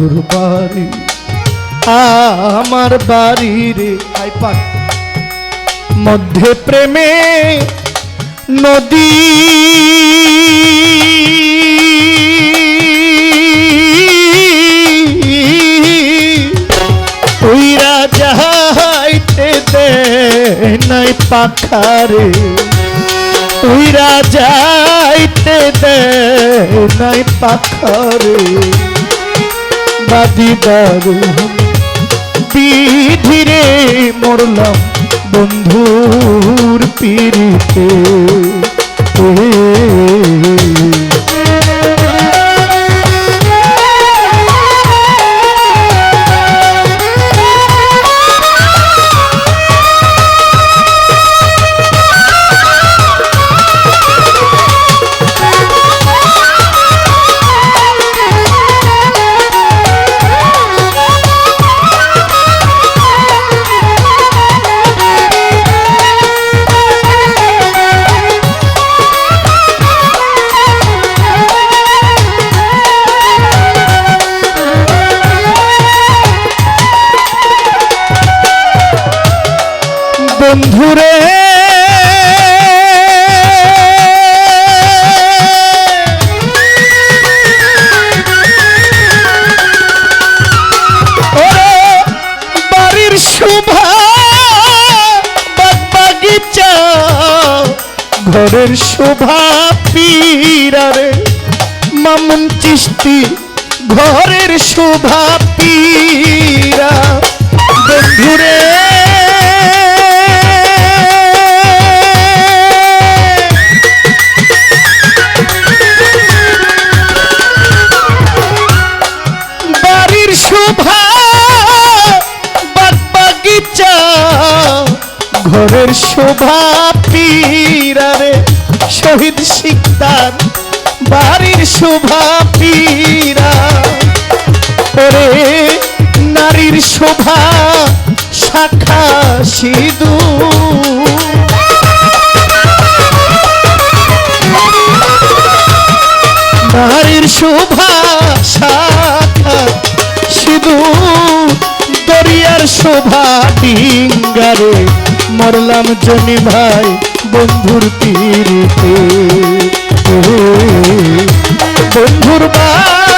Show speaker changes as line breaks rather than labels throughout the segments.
বন্ধুর বাড়ি আমার বাড়ি রে মধ্যে প্রেমে নদী। উইরা যাইতে দে নাই পাখারে। উইরা যাইতে দে নাই পাখারে। বিধিরে মরলাম বন্ধুর পিড়িতে। বন্ধুরে। বাড়ির শোভা বাগিচা ঘরের শোভা পীরারে মামুন চিস্তি ঘরের শোভা পীরা বন্ধুরে। ঘরের শোভা পীরারে শহীদ শিকদার, বাড়ির শোভা পীরা ওরে, নারীর শোভা, শাখা সিধু নারীর শোভা, শাখা সিধু দরিয়ার শোভা, ডিঙ্গারে মরলাম জনি ভাই বন্ধুর তীরিতে বন্ধুর বাড়ি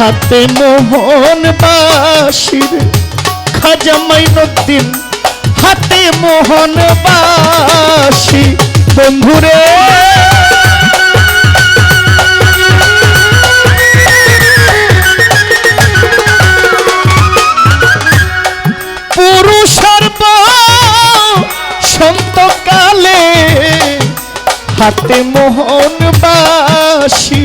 হাতে মোহন বাসির খাজা মাইনুদ্দিন, হাতে মোহন বাসি বন্ধুরে পুরুষের সন্ত কালে হাতে মোহন বাসি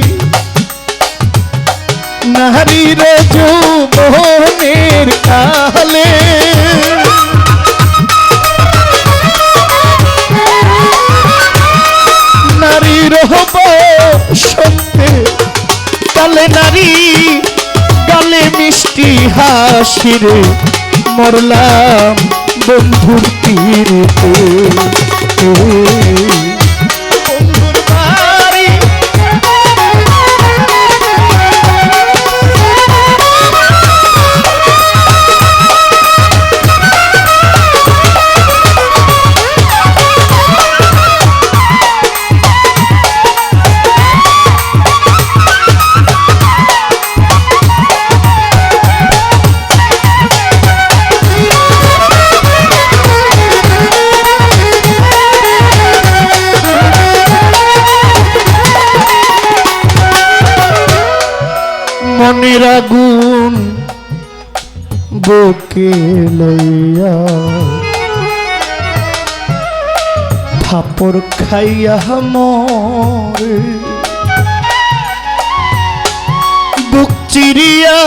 নারীর যৌবনের কালে। নারীর হব সন্তে কালে নারী গালে মিষ্টি হাসিরে মরলাম বন্ধুর তীরেতে বুকে লইয়া। থাপড় খাইয়া মরে। বুক চিরিয়া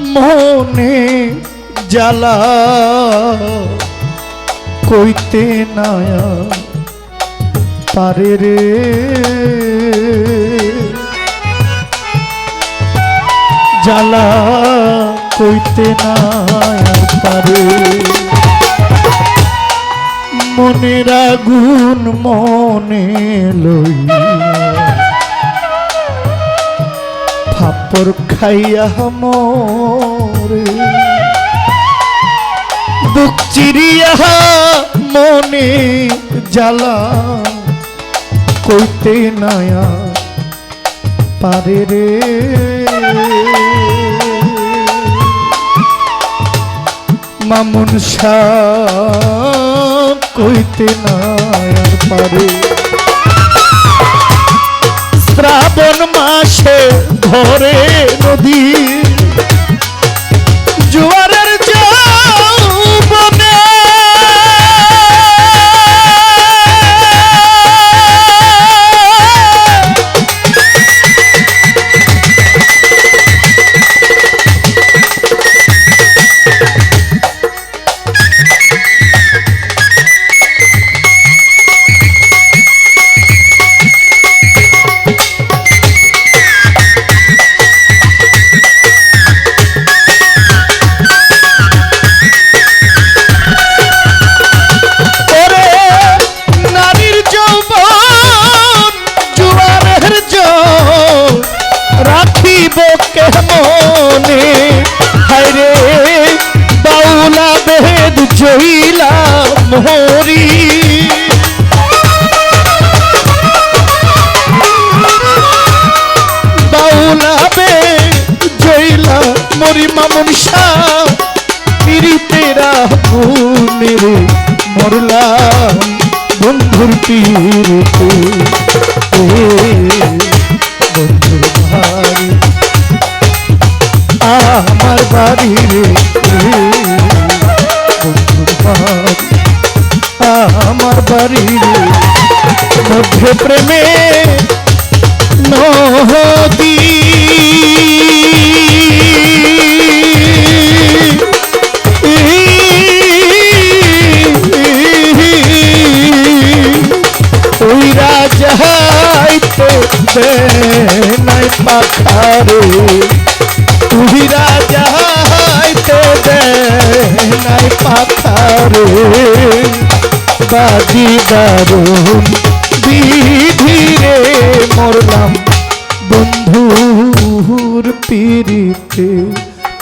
মনে জ্বালা। কইতে নায়া পারে রে। জ্বালা কইতে নায়া পারে মনের আগুন মনে লইয়া ফাপর খাইয়া মরে। বুক চিরিয়া মনে জ্বালা কইতে নায়া পারে রে। মামুন কইতে না পারে। শ্রাবণ মাসে ধরে গুণের মরলাম বন্ধুর পিরিতে বন্ধুর ভারি আমার বাড়ি রে বন্ধুর বাড়ি, আমার বাড়ি রে মধ্যে প্রেমে নদী রাজাইতে নাই পাখারে তুই রাজাইতে নাই পাখারে বাজি দারুণ বিধিরে মরলাম বন্ধুর পিরিতে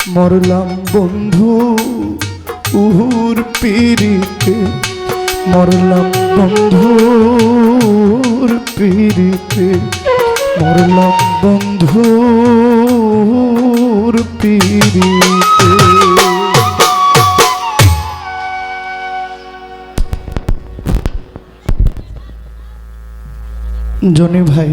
মরলাম বন্ধু উহুর পিরিতে মরলাম বন্ধুর পিড়িতে মরলাম বন্ধুর পিড়িতে। জনি ভাই